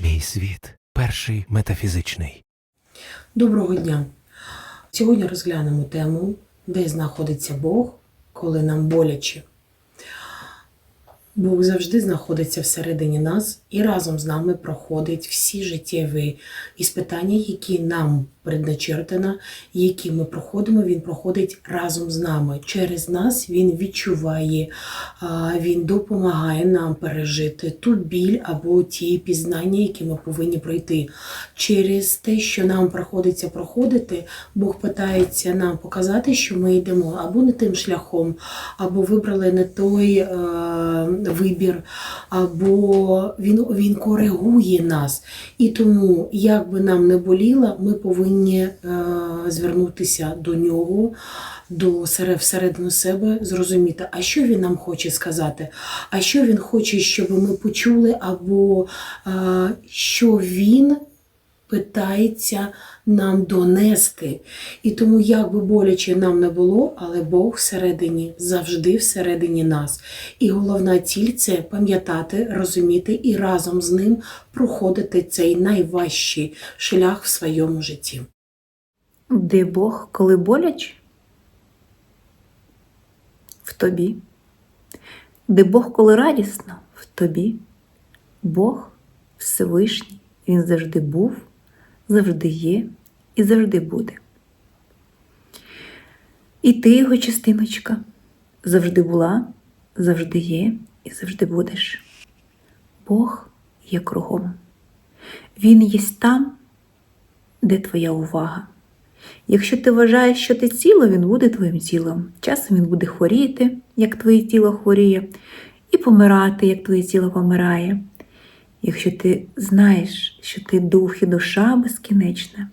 Мій світ перший метафізичний. Доброго дня! Сьогодні розглянемо тему, де знаходиться Бог, коли нам боляче. Бог завжди знаходиться всередині нас і разом з нами проходить всі життєві іспитання, які нам предначертано, які ми проходимо. Він проходить разом з нами. Через нас він відчуває, він допомагає нам пережити ту біль або ті пізнання, які ми повинні пройти. Через те, що нам приходиться проходити, Бог питається нам показати, що ми йдемо або не тим шляхом, або вибрали не той е, вибір, або він, він коригує нас. І тому, як би нам не боліло, ми повинні е, звернутися до нього. До всередину себе зрозуміти, а що він нам хоче сказати, а що він хоче, щоб ми почули, або е, що він питається нам донести. І тому, як би боляче нам не було, але Бог всередині, завжди всередині нас. І головна ціль це пам'ятати, розуміти і разом з ним проходити цей найважчий шлях в своєму житті. Де Бог, коли боляче? В тобі. Де Бог, коли радісно? В тобі. Бог Всевишній, Він завжди був, завжди є і завжди буде. І ти його частиночка завжди була, завжди є і завжди будеш. Бог є кругом. Він є там, де твоя увага. Якщо ти вважаєш, що ти тіло, він буде твоїм тілом. Часом він буде хворіти, як твоє тіло хворіє, і помирати, як твоє тіло помирає. Якщо ти знаєш, що ти дух і душа безкінечна,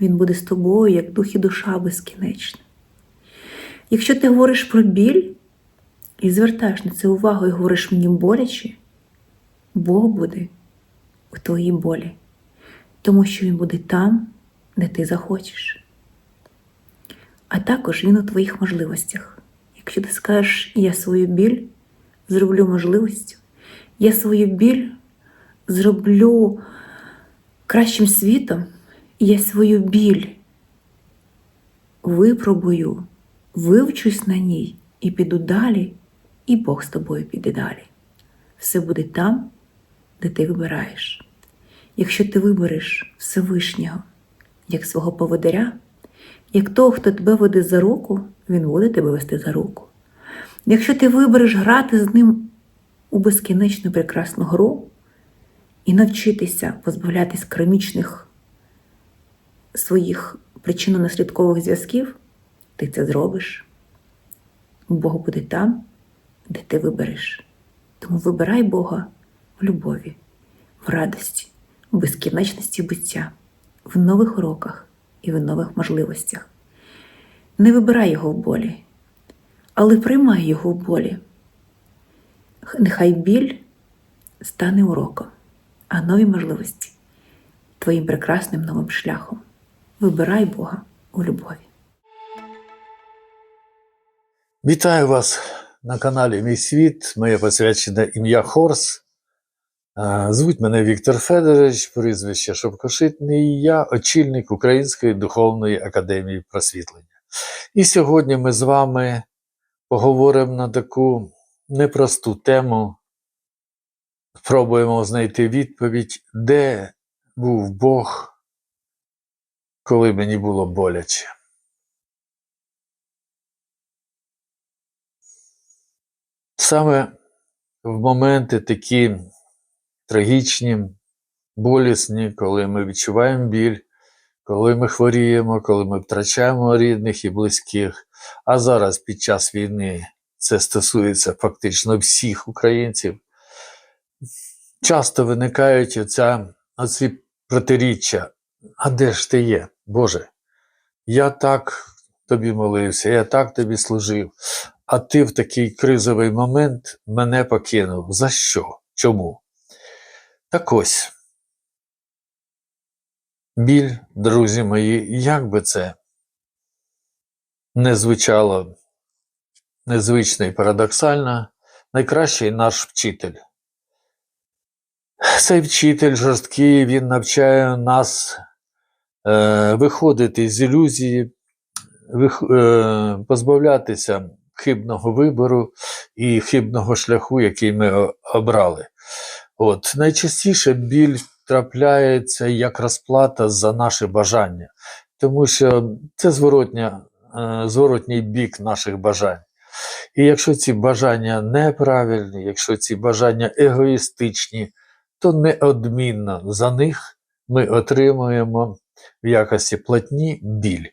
він буде з тобою, як дух і душа безкінечна. Якщо ти говориш про біль і звертаєш на це увагу і говориш мені боляче, Бог буде у твоїй болі, тому що Він буде там, де ти захочеш. А також він у твоїх можливостях. Якщо ти скажеш, я свою біль зроблю можливістю, я свою біль зроблю кращим світом, я свою біль випробую, вивчусь на ній і піду далі, і Бог з тобою піде далі. Все буде там, де ти вибираєш. Якщо ти вибереш Всевишнього як свого поводиря, як того, хто тебе веде за руку, він буде тебе вести за руку. Якщо ти вибереш грати з ним у безкінечну прекрасну гру і навчитися позбавлятись кармічних своїх причинно-наслідкових зв'язків, ти це зробиш. Бог буде там, де ти вибереш. Тому вибирай Бога в любові, в радості, в безкінечності буття, в нових уроках і в нових можливостях. Не вибирай його в болі, але приймай його в болі. Нехай біль стане уроком, а нові можливості твоїм прекрасним новим шляхом. Вибирай Бога у любові. Вітаю вас на каналі Мій світ. Моє посвячене ім'я Хорс. Звуть мене Віктор Федорович, прізвище Шовкошитний, і я очільник Української духовної академії просвітлення. І сьогодні ми з вами поговоримо на таку непросту тему. Спробуємо знайти відповідь, де був Бог, коли мені було боляче. Саме в моменти такі трагічні, болісні, коли ми відчуваємо біль, коли ми хворіємо, коли ми втрачаємо рідних і близьких. А зараз під час війни це стосується фактично всіх українців. Часто виникають оця, оці протиріччя. А де ж ти є, Боже? Я так тобі молився, я так тобі служив, а ти в такий кризовий момент мене покинув. За що? Чому? Так ось. Біль, друзі мої, як би це не звучало незвично і парадоксально, найкращий наш вчитель. Цей вчитель жорсткий, він навчає нас е, виходити з ілюзії, е, позбавлятися хибного вибору і хибного шляху, який ми обрали. От, найчастіше біль трапляється як розплата за наше бажання, тому що це зворотня, е, зворотній бік наших бажань. І якщо ці бажання неправильні, якщо ці бажання егоїстичні, то неодмінно за них ми отримуємо в якості платні біль.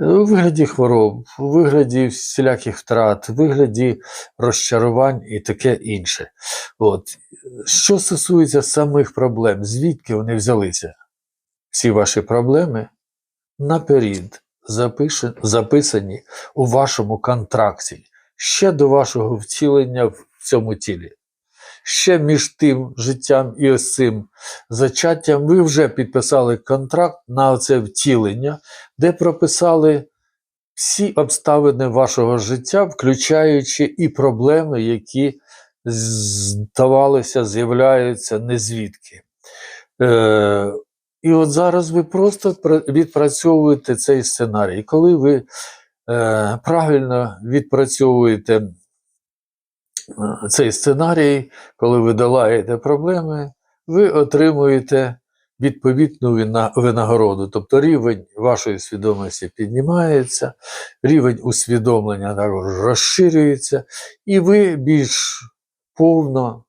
У вигляді хвороб, у вигляді всіляких втрат, у вигляді розчарувань і таке інше. От. Що стосується самих проблем, звідки вони взялися? Всі ваші проблеми наперед записані у вашому контракті ще до вашого втілення в цьому тілі. Ще між тим життям і ось цим зачаттям ви вже підписали контракт на це втілення, де прописали всі обставини вашого життя, включаючи і проблеми, які здавалося, з'являються не звідки. Е, і от зараз ви просто відпрацьовуєте цей сценарій. Коли ви е, правильно відпрацьовуєте цей сценарій, коли ви долаєте проблеми, ви отримуєте відповідну винагороду. Тобто рівень вашої свідомості піднімається, рівень усвідомлення також розширюється, і ви більш повно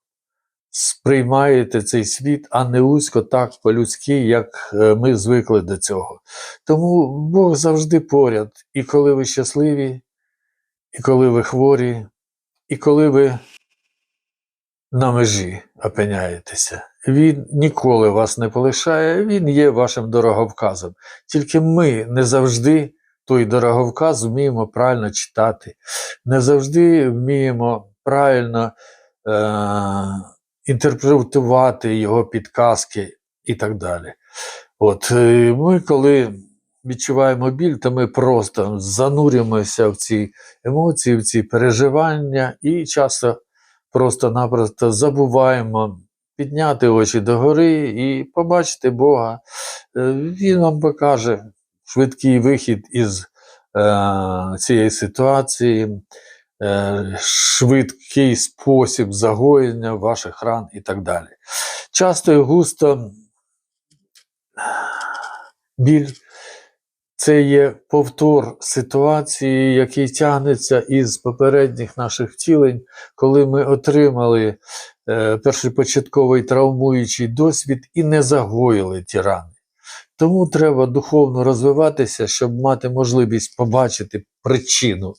сприймаєте цей світ, а не узько так по-людськи, як е, ми звикли до цього. Тому Бог завжди поряд, і коли ви щасливі, і коли ви хворі, і коли ви на межі опиняєтеся. Він ніколи вас не полишає, він є вашим дороговказом. Тільки ми не завжди той дороговказ вміємо правильно читати, не завжди вміємо правильно е- інтерпретувати його підказки і так далі. От е, ми, коли відчуваємо біль, то ми просто занурюємося в ці емоції, в ці переживання і часто просто-напросто забуваємо підняти очі догори і побачити Бога. Е, Він вам покаже швидкий вихід із е, цієї ситуації, е, швидкий спосіб загоєння ваших ран і так далі. Часто і густо біль це є повтор ситуації, який тягнеться із попередніх наших втілень, коли ми отримали е, першопочатковий травмуючий досвід і не загоїли ті рани. Тому треба духовно розвиватися, щоб мати можливість побачити причину,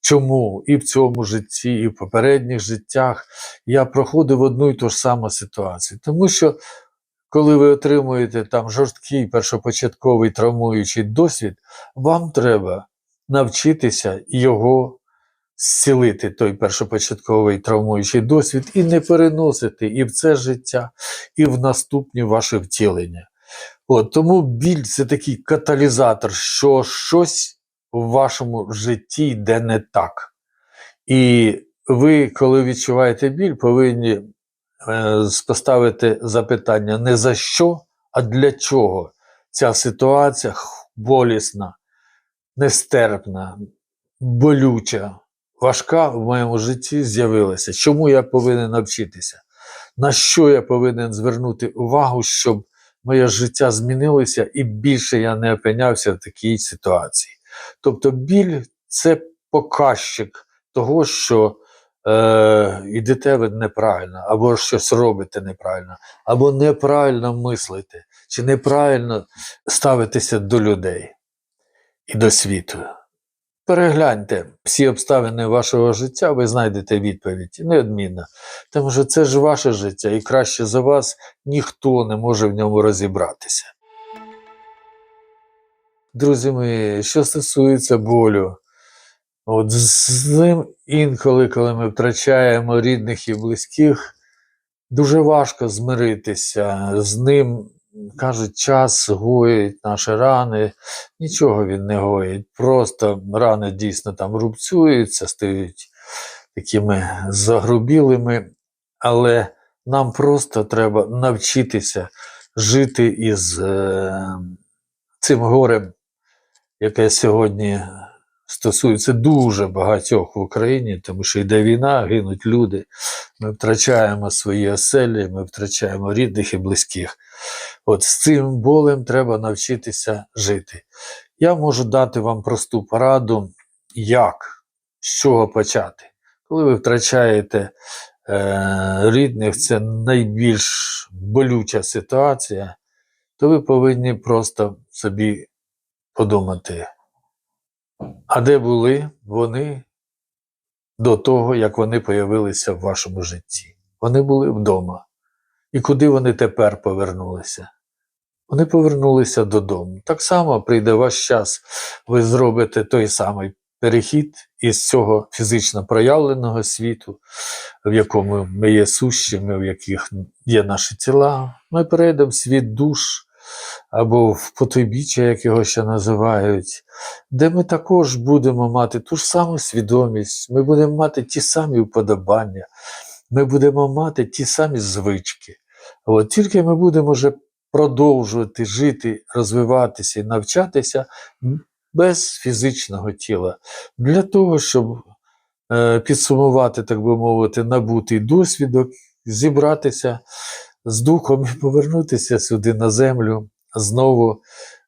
чому і в цьому житті, і в попередніх життях я проходив одну і ту ж саму ситуацію. Тому що коли ви отримуєте там жорсткий першопочатковий травмуючий досвід, вам треба навчитися його зцілити, той першопочатковий травмуючий досвід, і не переносити і в це життя, і в наступні ваші втілення. От, тому біль це такий каталізатор, що щось в вашому житті йде не так. І ви, коли відчуваєте біль, повинні поставити запитання не за що, а для чого ця ситуація болісна, нестерпна, болюча, важка в моєму житті з'явилася. Чому я повинен навчитися? На що я повинен звернути увагу, щоб моє життя змінилося і більше я не опинявся в такій ситуації. Тобто біль це показчик того, що е, йдете ви неправильно, або щось робите неправильно, або неправильно мислите, чи неправильно ставитеся до людей і до світу. Перегляньте всі обставини вашого життя, ви знайдете відповідь неодмінно. Тому що це ж ваше життя, і краще за вас ніхто не може в ньому розібратися. Друзі мої, що стосується болю, от з ним інколи, коли ми втрачаємо рідних і близьких, дуже важко змиритися. З ним, кажуть, час гоїть наші рани. Нічого він не гоїть. Просто рани дійсно там рубцюються, стають такими загрубілими, але Нам просто треба навчитися жити із е, цим горем, яке сьогодні стосується дуже багатьох в Україні, тому що йде війна, гинуть люди. Ми втрачаємо свої оселі, ми втрачаємо рідних і близьких. От з цим болем треба навчитися жити. Я можу дати вам просту пораду, як, з чого почати. Коли ви втрачаєте е, рідних, це найбільш болюча ситуація, то ви повинні просто собі подумати, а де були вони до того, як вони появилися в вашому житті? Вони були вдома. І куди вони тепер повернулися? Вони повернулися додому. Так само прийде ваш час, ви зробите той самий перехід із цього фізично проявленого світу, в якому ми є сущими, в яких є наші тіла. Ми перейдемо в світ душ або в потойбіччя, як його ще називають, де ми також будемо мати ту ж саму свідомість, ми будемо мати ті самі вподобання, ми будемо мати ті самі звички. От тільки ми будемо вже продовжувати жити, розвиватися і навчатися без фізичного тіла, для того, щоб е, підсумувати, так би мовити, набутий досвідок, зібратися з духом і повернутися сюди на землю, знову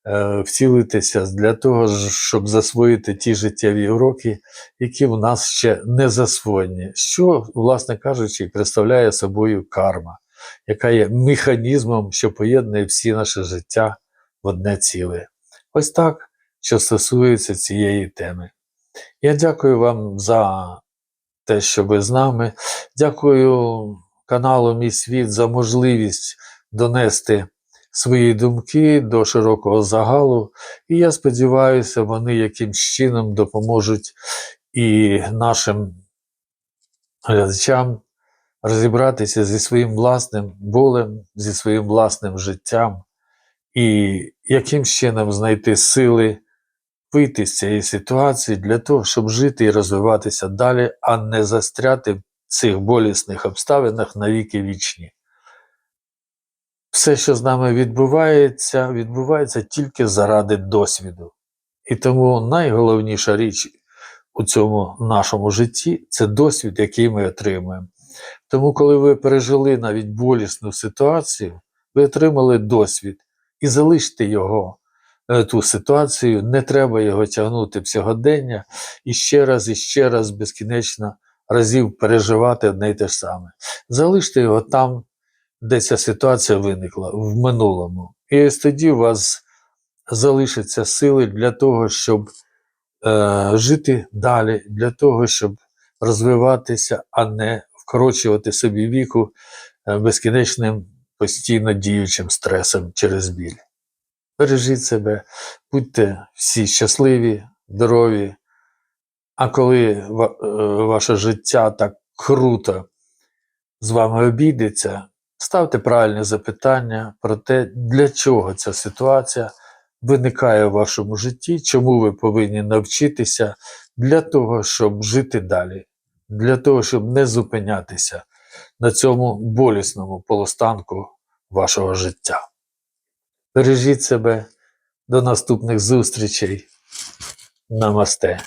е, вцілитися для того, щоб засвоїти ті життєві уроки, які в нас ще не засвоєні, що, власне кажучи, представляє собою карма, яка є механізмом, що поєднує всі наше життя в одне ціле. Ось так, що стосується цієї теми. Я дякую вам за те, що ви з нами. Дякую каналу Мій світ за можливість донести свої думки до широкого загалу. І я сподіваюся, вони якимсь чином допоможуть і нашим глядачам розібратися зі своїм власним болем, зі своїм власним життям, і яким чином знайти сили вийти з цієї ситуації для того, щоб жити і розвиватися далі, а не застряти цих болісних обставинах навіки вічні. Все, що з нами відбувається, відбувається тільки заради досвіду. І тому найголовніша річ у цьому нашому житті це досвід, який ми отримуємо. Тому, коли ви пережили навіть болісну ситуацію, ви отримали досвід і залиште його, е, ту ситуацію, не треба його тягнути в сьогодення і ще раз, і ще раз безкінечно разів переживати одне й те ж саме. Залиште його там, де ця ситуація виникла, в минулому. І ось тоді у вас залишаться сили для того, щоб е, жити далі, для того, щоб розвиватися, а не вкорочувати собі віку е, безкінечним постійно діючим стресом через біль. Бережіть себе, будьте всі щасливі, здорові. А коли е, ваше життя так круто з вами обійдеться, ставте правильні запитання про те, для чого ця ситуація виникає в вашому житті, чому ви повинні навчитися для того, щоб жити далі, для того, щоб не зупинятися на цьому болісному полустанку вашого життя. Бережіть себе до наступних зустрічей. Намасте.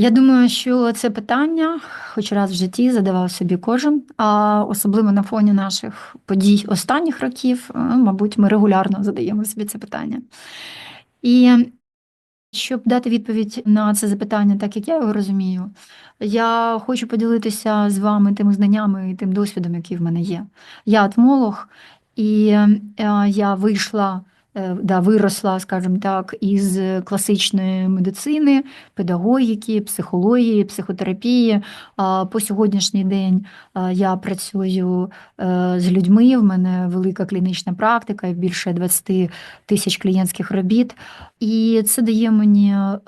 Я думаю, що це питання, хоч раз в житті задавав собі кожен, а особливо на фоні наших подій останніх років, е, мабуть, ми регулярно задаємо собі це питання. І щоб дати відповідь на це запитання, так як я його розумію, я хочу поділитися з вами тими знаннями і тим досвідом, який в мене є. Я атмолог, і е, я вийшла, да, виросла, скажімо так, із класичної медицини, педагогіки, психології, психотерапії. По сьогоднішній день я працюю е, з людьми. В мене велика клінічна практика, більше 20 тисяч клієнтських робіт. І це дає мені е,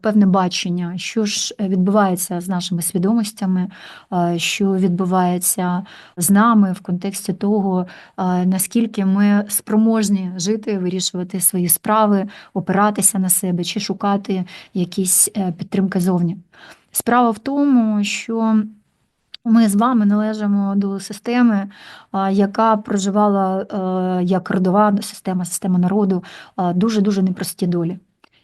певне бачення, що ж відбувається з нашими свідомостями, е, що відбувається з нами в контексті того, е, наскільки ми спроможні жити, вирішувати свої справи, опиратися на себе чи шукати якісь підтримки зовні. Справа в тому, що Ми з вами належимо до системи, яка проживала е, як родова система, система народу, дуже-дуже непрості долі.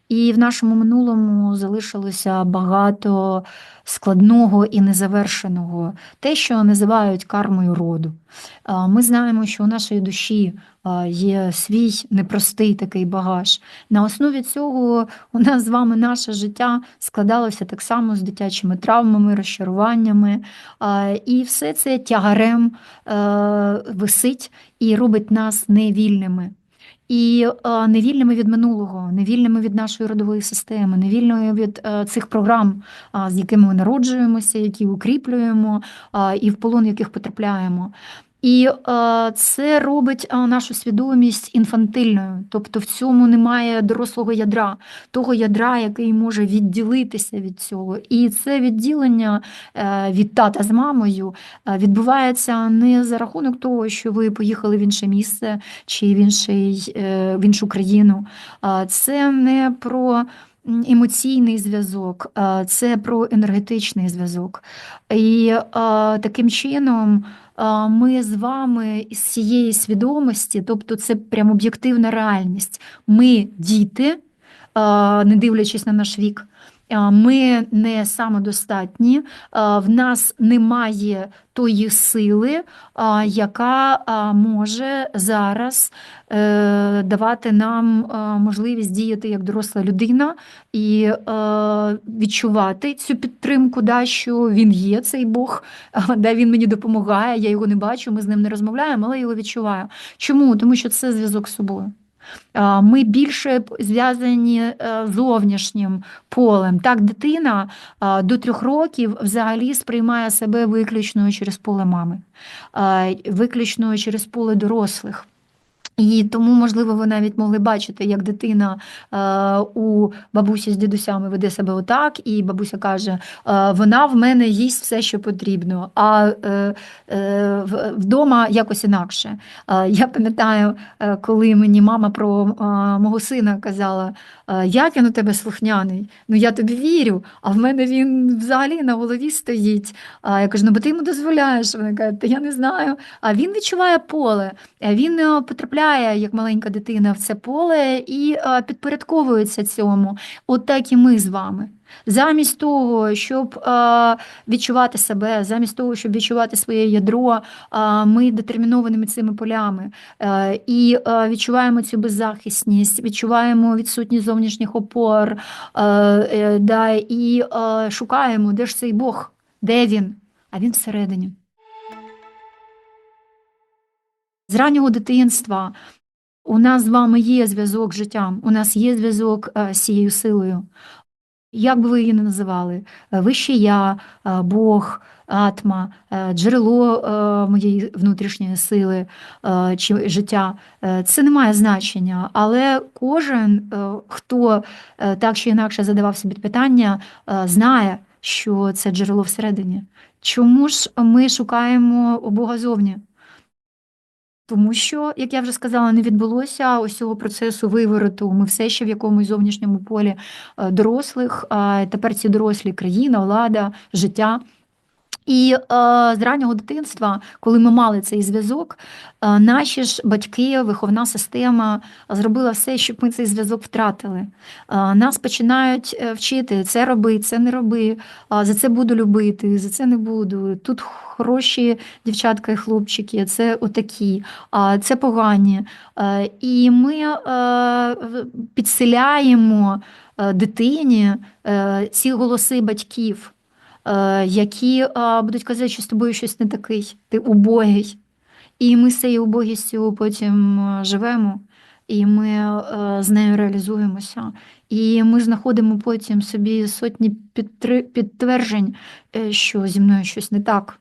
І в нашому минулому залишилося багато складного і незавершеного, те, що називають кармою роду. Ми знаємо, що у нашої душі є свій непростий такий багаж. На основі цього у нас з вами наше життя складалося так само з дитячими травмами, розчаруваннями. І все це тягарем висить і робить нас невільними. І е, невільними від минулого, невільними від нашої родової системи, невільними від е, цих програм, з якими ми народжуємося, які укріплюємо, і в полон яких потрапляємо. І е, це робить е, нашу свідомість інфантильною, тобто в цьому немає дорослого ядра, того ядра, який може відділитися від цього. І це відділення е, від тата з мамою е, відбувається не за рахунок того, що ви поїхали в інше місце чи в, інший, е, в іншу країну. Це не про емоційний зв'язок, це про енергетичний зв'язок. І таким чином ми з вами з цієї свідомості, тобто це прям об'єктивна реальність. Ми діти, не дивлячись на наш вік. Ми не самодостатні, в нас немає тої сили, яка може зараз е, давати нам можливість діяти як доросла людина і відчувати цю підтримку, да, що він є, цей Бог, да, він мені допомагає, я його не бачу, ми з ним не розмовляємо, але його відчуваю. Чому? Тому що це зв'язок з собою. Ми більше зв'язані е, зовнішнім полем. Так, дитина до трьох років взагалі сприймає себе виключно через поле мами, виключно через поле дорослих. І тому, можливо, ви навіть могли бачити, як дитина е, у бабусі з дідусями веде себе отак, і бабуся каже: е, вона в мене їсть все, що потрібно, а е, е, вдома якось інакше. Е, я пам'ятаю, е, коли мені мама про мого сина казала, як він у тебе слухняний, ну я тобі вірю, а в мене він взагалі на голові стоїть. А я кажу, ну бо ти йому дозволяєш. Вона каже, та я не знаю. А він відчуває поле. Він е, потрапляє як маленька дитина в це поле і е, підпорядковується цьому. От так і ми з вами. Замість того, щоб е, відчувати себе, замість того, щоб відчувати своє ядро, е, ми детермінованими цими полями і відчуваємо цю беззахисність, відчуваємо відсутність зовнішніх опор, да, і шукаємо, де ж цей Бог, де він? А він всередині. З раннього дитинства у нас з вами є зв'язок з життям, у нас є зв'язок е, з цією силою. Як би ви її не називали, Е, вище я, е, Бог, атма, джерело моєї внутрішньої сили чи життя, це не має значення. Але кожен, хто так чи інакше задавав собі питання, знає, що це джерело всередині. Чому ж ми шукаємо Бога зовні? Тому що, як я вже сказала, не відбулося ось цього процесу вивороту. Ми все ще в якомусь зовнішньому полі е, дорослих. а Тепер ці дорослі країна, влада, життя. І е, з раннього дитинства, коли ми мали цей зв'язок, е, наші ж батьки, виховна система зробила все, щоб ми цей зв'язок втратили. Е, нас починають е, вчити це роби, це не роби, а за це буду любити, за це не буду. Тут хороші дівчатка і хлопчики, це отакі, а це погані. Е, І ми е, підселяємо е, дитині е, ці голоси батьків е, які е, будуть казати, що з тобою щось не такий, ти убогий. І ми з цією убогістю потім е, живемо, і ми е, з нею реалізуємося. І ми знаходимо потім собі сотні підтверджень, е, що зі мною щось не так.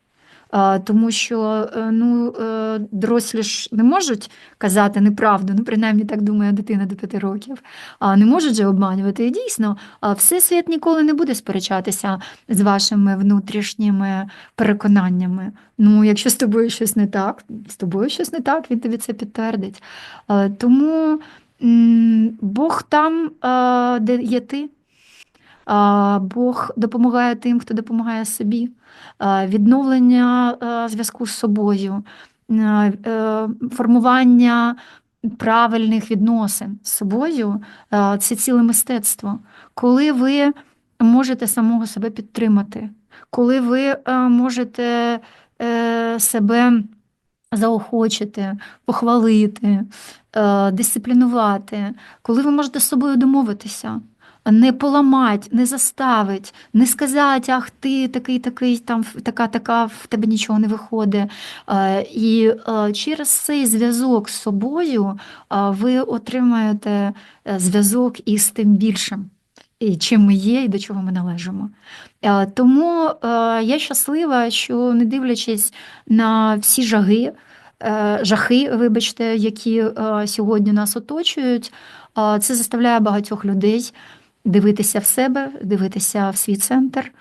Тому що е, ну, е, дорослі ж не можуть казати неправду, ну принаймні так думає дитина до п'яти років, а не можуть же обманювати. І дійсно, Всесвіт ніколи не буде сперечатися з вашими внутрішніми переконаннями. Ну, якщо з тобою щось не так, з тобою щось не так, він тобі це підтвердить. Тому Бог там, де є ти. Бог допомагає тим, хто допомагає собі. Відновлення зв'язку з собою, е, формування правильних відносин з собою це ціле мистецтво. Коли ви можете самого себе підтримати, коли ви можете е, себе заохочити, похвалити, е, дисциплінувати, коли ви можете з собою домовитися, не поламати, не заставити, не сказати, ах, ти такий, такий, там така, така, в тебе нічого не виходить. Е, І е, через цей зв'язок з собою е, ви отримаєте зв'язок із тим більшим. І чим ми є, і до чого ми належимо. Тому я щаслива, що не дивлячись на всі жаги, жахи, вибачте, які сьогодні нас оточують, це заставляє багатьох людей дивитися в себе, дивитися в свій центр,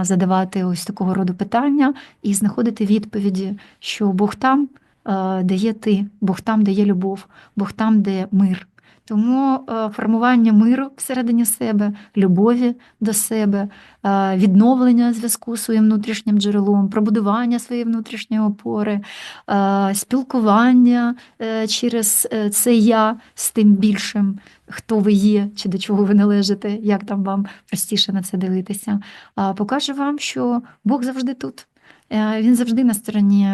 задавати ось такого роду питання і знаходити відповіді, що Бог там, де є ти, Бог там, де є любов, Бог там, де мир. Тому е, формування миру всередині себе, любові до себе, е, відновлення зв'язку з своїм внутрішнім джерелом, пробудування своєї внутрішньої опори, е, спілкування через це я з тим більшим, хто ви є, чи до чого ви належите, як там вам простіше на це дивитися. Покаже вам, що Бог завжди тут. Він завжди на стороні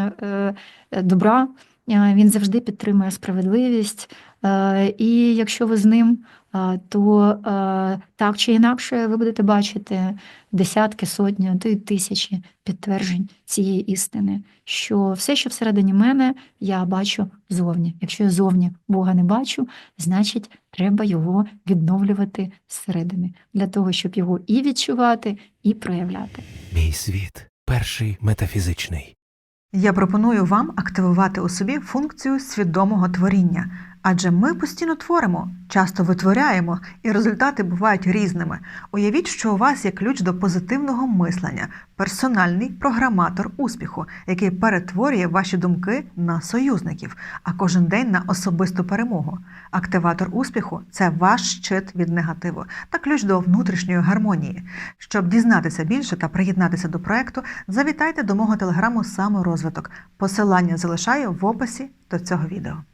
добра, він завжди підтримує справедливість. Е, І якщо ви з ним, е, то е, так чи інакше ви будете бачити десятки, сотні, а то й тисячі підтверджень цієї істини, що все, що всередині мене, я бачу зовні. Якщо я зовні Бога не бачу, значить треба його відновлювати зсередини для того, щоб його і відчувати, і проявляти. Мій світ перший метафізичний. Я пропоную вам активувати у собі функцію свідомого творіння, адже ми постійно творимо, часто витворяємо, і результати бувають різними. Уявіть, що у вас є ключ до позитивного мислення, персональний програматор успіху, який перетворює ваші думки на союзників, а кожен день на особисту перемогу. Активатор успіху це ваш щит від негативу та ключ до внутрішньої гармонії. Щоб дізнатися більше та приєднатися до проекту, завітайте до мого телеграму саморозвиток. Посилання залишаю в описі до цього відео.